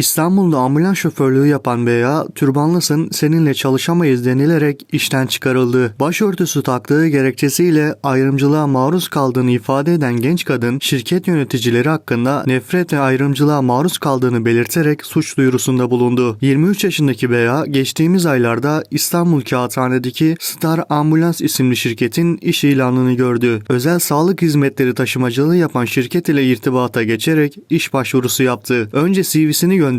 İstanbul'da ambulans şoförlüğü yapan Bey'a, türbanlısın seninle çalışamayız denilerek işten çıkarıldı. Başörtüsü taktığı gerekçesiyle ayrımcılığa maruz kaldığını ifade eden genç kadın, şirket yöneticileri hakkında nefret ve ayrımcılığa maruz kaldığını belirterek suç duyurusunda bulundu. 23 yaşındaki Bey'a, geçtiğimiz aylarda İstanbul Kağıthane'deki Star Ambulans isimli şirketin iş ilanını gördü. Özel sağlık hizmetleri taşımacılığı yapan şirket ile irtibata geçerek iş başvurusu yaptı. Önce CV'sini gönderdi,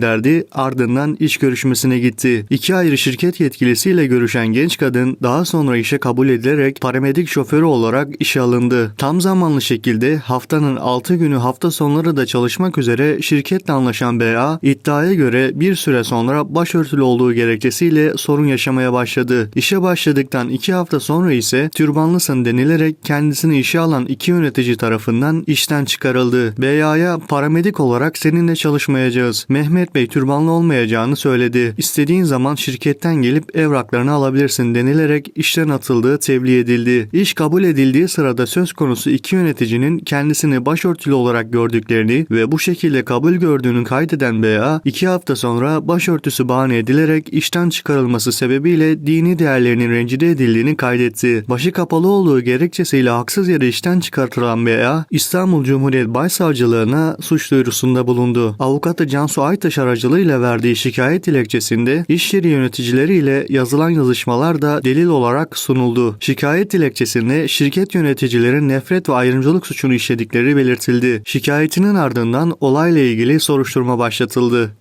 ardından iş görüşmesine gitti. İki ayrı şirket yetkilisiyle görüşen genç kadın daha sonra işe kabul edilerek paramedik şoförü olarak işe alındı. Tam zamanlı şekilde haftanın 6 günü hafta sonları da çalışmak üzere şirketle anlaşan BA, iddiaya göre bir süre sonra başörtülü olduğu gerekçesiyle sorun yaşamaya başladı. İşe başladıktan 2 hafta sonra ise türbanlısın denilerek kendisini işe alan iki yönetici tarafından işten çıkarıldı. BA'ya paramedik olarak seninle çalışmayacağız. Mehmet Bey türbanlı olmayacağını söyledi. İstediğin zaman şirketten gelip evraklarını alabilirsin denilerek işten atıldığı tebliğ edildi. İş kabul edildiği sırada söz konusu iki yöneticinin kendisini başörtülü olarak gördüklerini ve bu şekilde kabul gördüğünü kaydeden BA, iki hafta sonra başörtüsü bahane edilerek işten çıkarılması sebebiyle dini değerlerinin rencide edildiğini kaydetti. Başı kapalı olduğu gerekçesiyle haksız yere işten çıkartılan BA, İstanbul Cumhuriyet Başsavcılığına suç duyurusunda bulundu. Avukatı Cansu Aytaş aracılığıyla verdiği şikayet dilekçesinde iş yeri yöneticileriyle yazılan yazışmalar da delil olarak sunuldu. Şikayet dilekçesinde şirket yöneticilerin nefret ve ayrımcılık suçunu işledikleri belirtildi. Şikayetinin ardından olayla ilgili soruşturma başlatıldı.